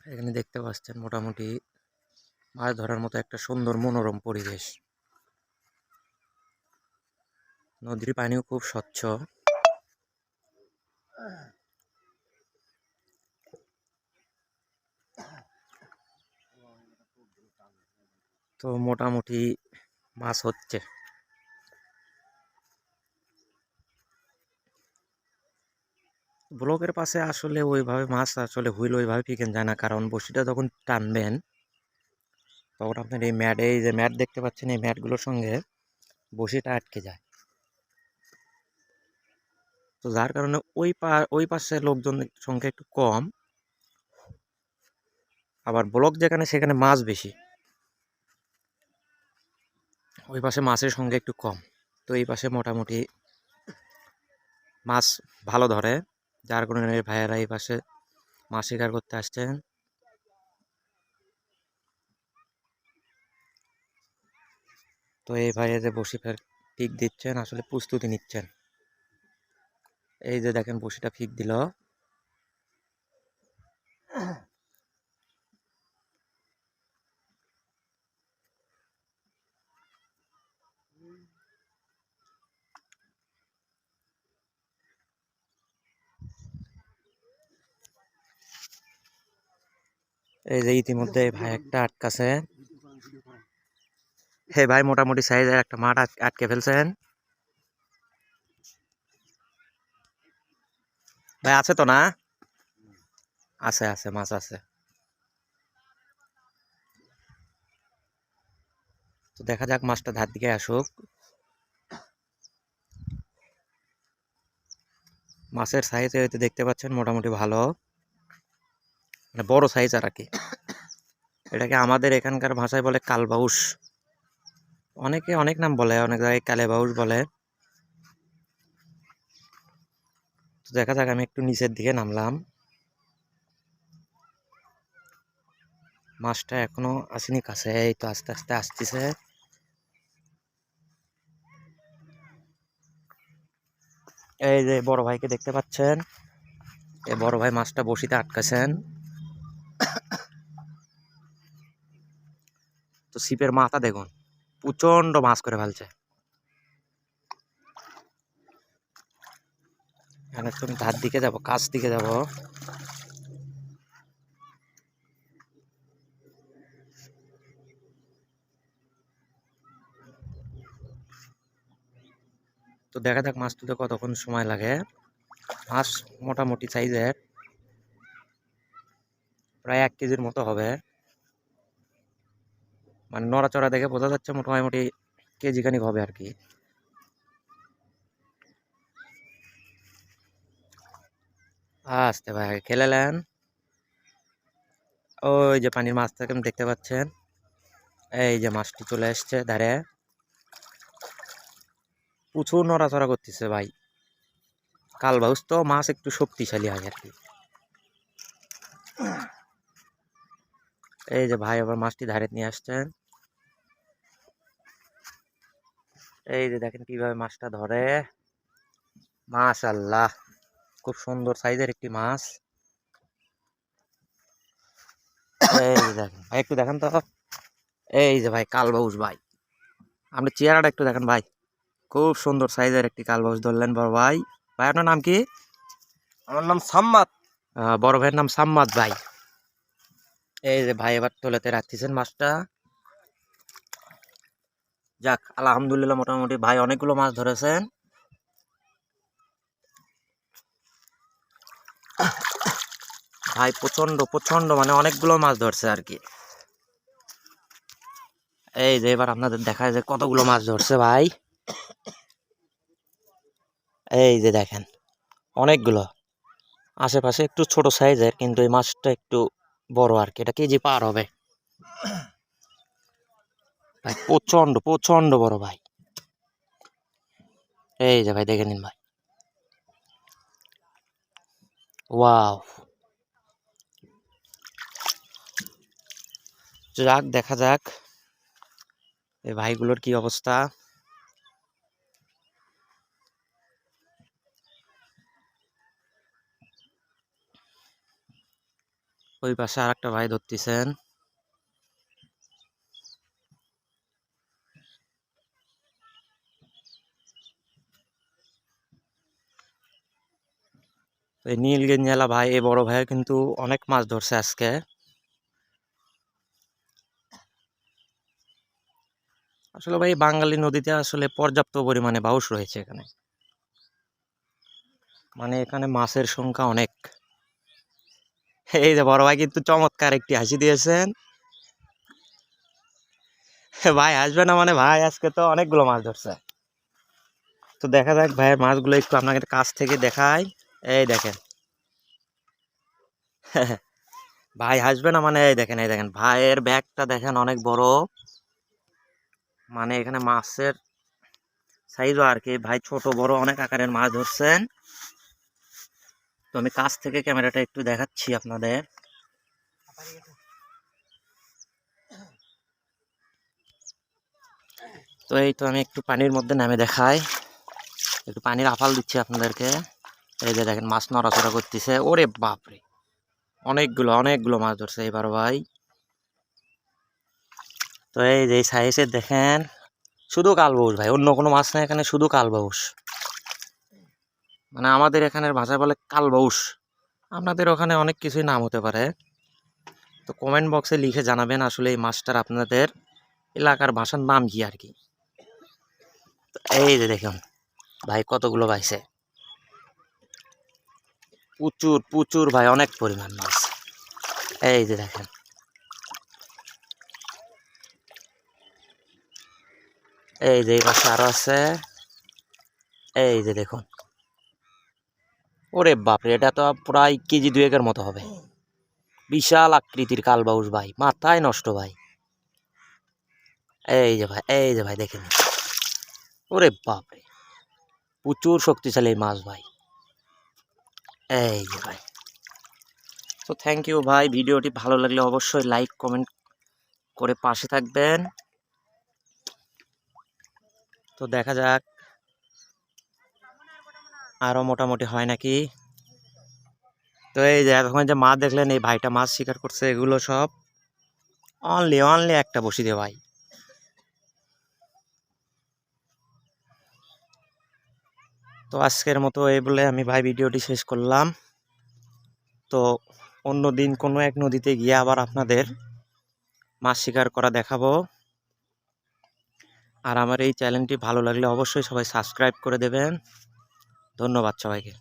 এখানে দেখতে পাচ্ছেন মোটামুটি মাছ ধরার মতো একটা সুন্দর মনোরম পরিবেশ। নদীর পানিও খুব স্বচ্ছ। তো মোটামুটি মাছ হচ্ছে। ব্লকের পাশে আসলে ওইভাবে মাছ আসলে হুইল ওইভাবে ফিকেন যায় না। কারণ বসিটা যখন টানবেন, তখন আপনার এই ম্যাট, এই যে ম্যাট দেখতে পাচ্ছেন, এই ম্যাটগুলোর সঙ্গে বসিটা আটকে যায়। তো যার কারণে ওই পা, ওই পাশে লোকজনের সংখ্যা একটু কম। আবার ব্লক যেখানে, সেখানে মাছ বেশি। ওই পাশে মাছের সংখ্যা একটু কম। তো এই পাশে মোটামুটি মাছ ভালো ধরে। যার কারণে ভাইয়েরা এই পাশে মাছ শিকার করতে আসছেন। তো এই ভাইয়া যে বসি ফের ফিক দিচ্ছেন, আসলে প্রস্তুতি নিচ্ছেন। এই যে দেখেন বসিটা ফিক দিল। এই যে ইতিমধ্যে ভাই একটা আটকাছে। হে ভাই, মোটামুটি সাইজের একটা মাঠ আটকে ফেলছেন। ভাই, আছে তো না? আছে আছে, মাছ আছে। তো দেখা যাক মাছটা ধার দিকে আসুক। মাছের সাইজ হয়তো দেখতে পাচ্ছেন, মোটামুটি ভালো। মানে বড় সাইজ আর কি। এটাকে আমাদের এখানকার ভাষায় বলে কালবাউস। অনেকে অনেক নাম বলে, অনেক জায়গায় কালেবাউস বলে। দেখা যাক, আমি একটু নিচের দিকে নামলাম। মাছটা এখনও আসেনি কাছে, এই তো আস্তে আস্তে আসতেছে। এই যে বড় ভাইকে দেখতে পাচ্ছেন, এই বড় ভাই মাছটা বসিতে আটকাছেন। তো ছিপের মাথা দেখুন প্রচণ্ড মাছ করে ফেলছে। তুমি ধার দিকে যাব, কাছ দিকে যাব। তো দেখা যাক মাছ তুলতে কতক্ষণ সময় লাগে। মাছ মোটামুটি সাইজের। প্রায় এক কেজির মতো হবে। মানে নড়াচড়া দেখে বোঝা যাচ্ছে মোটামুটি কেজি খানিক হবে আর কি। আস্তে ভাই খেলেলেন ওই যে পানির মাছ থেকে দেখতে পাচ্ছেন। এই যে মাছটি চলে এসছে, ধারে। প্রচুর নড়াচড়া করতেছে ভাই। কালবাউস তো মাছ একটু শক্তিশালী হয় আর কি। এই যে ভাই আবার মাছটি ধারে নিয়ে আসছেন এই যে দেখেন কীভাবে মাছটা ধরে। মাশাল্লাহ খুব সুন্দর সাইজের একটি মাছ। এই যে দেখেন ভাই একটু দেখেন তো। এই যে ভাই কালবাউস ভাই আপনি চেহারাটা একটু দেখেন ভাই। খুব সুন্দর সাইজের একটি কালবাউস ধরলেন বড় ভাই। ভাই আপনার নাম কি? আমার নাম সাম্মাদ। বড় ভাইয়ের নাম সাম্মাদ ভাই। এই যে ভাই এবার তোলাতে রাখতেছেন মাছটা। যাক, আলহামদুলিল্লাহ মোটামুটি ভাই অনেকগুলো মাছ ধরেছেন। ভাই প্রচণ্ড প্রচণ্ড মানে অনেকগুলো মাছ ধরছে আর কি। এই যে এবার আপনাদের দেখায় যে কতগুলো মাছ ধরছে ভাই। এই যে দেখেন, অনেকগুলো। আশেপাশে একটু ছোট সাইজের কিন্তু এই মাছটা একটু বড় আর কি, এটা কেজি পার হবে। ভাই প্রচণ্ড প্রচণ্ড বড় ভাই। এই যে ভাই, দেখে নিন ভাই। ওয়াও। যাক, দেখা যাক। এই ভাইগুলোর কি অবস্থা? ওই পাশে আর একটা ভাই ধরতেছেন। এই নীলগঞ্জেলা ভাই, এই বড় ভাইও কিন্তু অনেক মাছ ধরছে আজকে। আসলে ভাই বাঙালি নদীতে আসলে পর্যাপ্ত পরিমাণে বাউস রয়েছে এখানে। মানে এখানে মাছের সংখ্যা অনেক। এই যে বড় ভাই কিন্তু চমৎকার একটি হাসি দিয়েছেন। ভাই আসবে না মানে? ভাই, আজকে তো অনেকগুলো মাছ ধরছে। তো দেখা যাক ভাইয়ের মাছগুলো একটু আপনাকে কাছ থেকে দেখাই। এই দেখেন। ভাই হাসবে না মানে? এই দেখেন এই দেখেন। ভাইয়ের ব্যাগটা দেখেন অনেক বড়। মানে এখানে মাছের সাইজও আর কি। ভাই ছোট, বড় অনেক আকারের মাছ ধরছেন। তো আমি কাছ থেকে ক্যামেরাটা একটু দেখাচ্ছি আপনাদের। তো এই তো আমি একটু পানির মধ্যে নামে দেখাই। একটু পানির আফাল দিচ্ছি আপনাদেরকে। এই যে দেখেন, মাছ নড়াচড়া করতেছে। ওরে বাপরে! অনেকগুলো অনেকগুলো মাছ ধরছে এবার ভাই। তো এই যে সাইজের দেখেন, শুধু কালবাউস ভাই, অন্য কোনো মাছ নাই এখানে, শুধু কালবাউস। মানে আমাদের এখানের ভাষায় বলে কালবাউস। আপনাদের ওখানে অনেক কিছুই নাম হতে পারে। তো কমেন্ট বক্সে লিখে জানাবেন আসলে এই মাছটার আপনাদের এলাকার ভাষার নাম কি আর কি। এই যে দেখুন, ভাই কতগুলো পাইছে। প্রচুর প্রচুর ভাই, অনেক পরিমাণ মাছ। এই যে দেখেন। এই যে এই পাশে আরও আছে। এই যে দেখুন। ওরে বাপরে, এটা তো প্রায় কেজি দুয়েকের মতো হবে। বিশাল আকৃতির কালবাউস ভাই, মাথায় নষ্ট ভাই। এই যে ভাই, এই যে ভাই, দেখে নিন। ওরে বাপরে, প্রচুর শক্তিশালী মাছ ভাই। এই যে ভাই। তো থ্যাংক ইউ ভাই, ভিডিওটি ভালো লাগলে অবশ্যই লাইক কমেন্ট করে পাশে থাকবেন। তো দেখা যাক। আরও মোটামুটি হয় নাকি? তো এই যে এখন যে মাছ দেখলেন, এই ভাইটা মাছ শিকার করছে, এগুলো সব অনলি অনলি একটা বসি দে ভাই। তো আজকের মতো এই বলে আমি ভাই ভিডিওটি শেষ করলাম। তো অন্য দিন কোনো এক নদীতে গিয়ে আবার আপনাদের মাছ শিকার করা দেখাবো। আর আমার এই চ্যানেলটি ভালো লাগলে অবশ্যই সবাই সাবস্ক্রাইব করে দেবেন। ধন্যবাদ সবাইকে।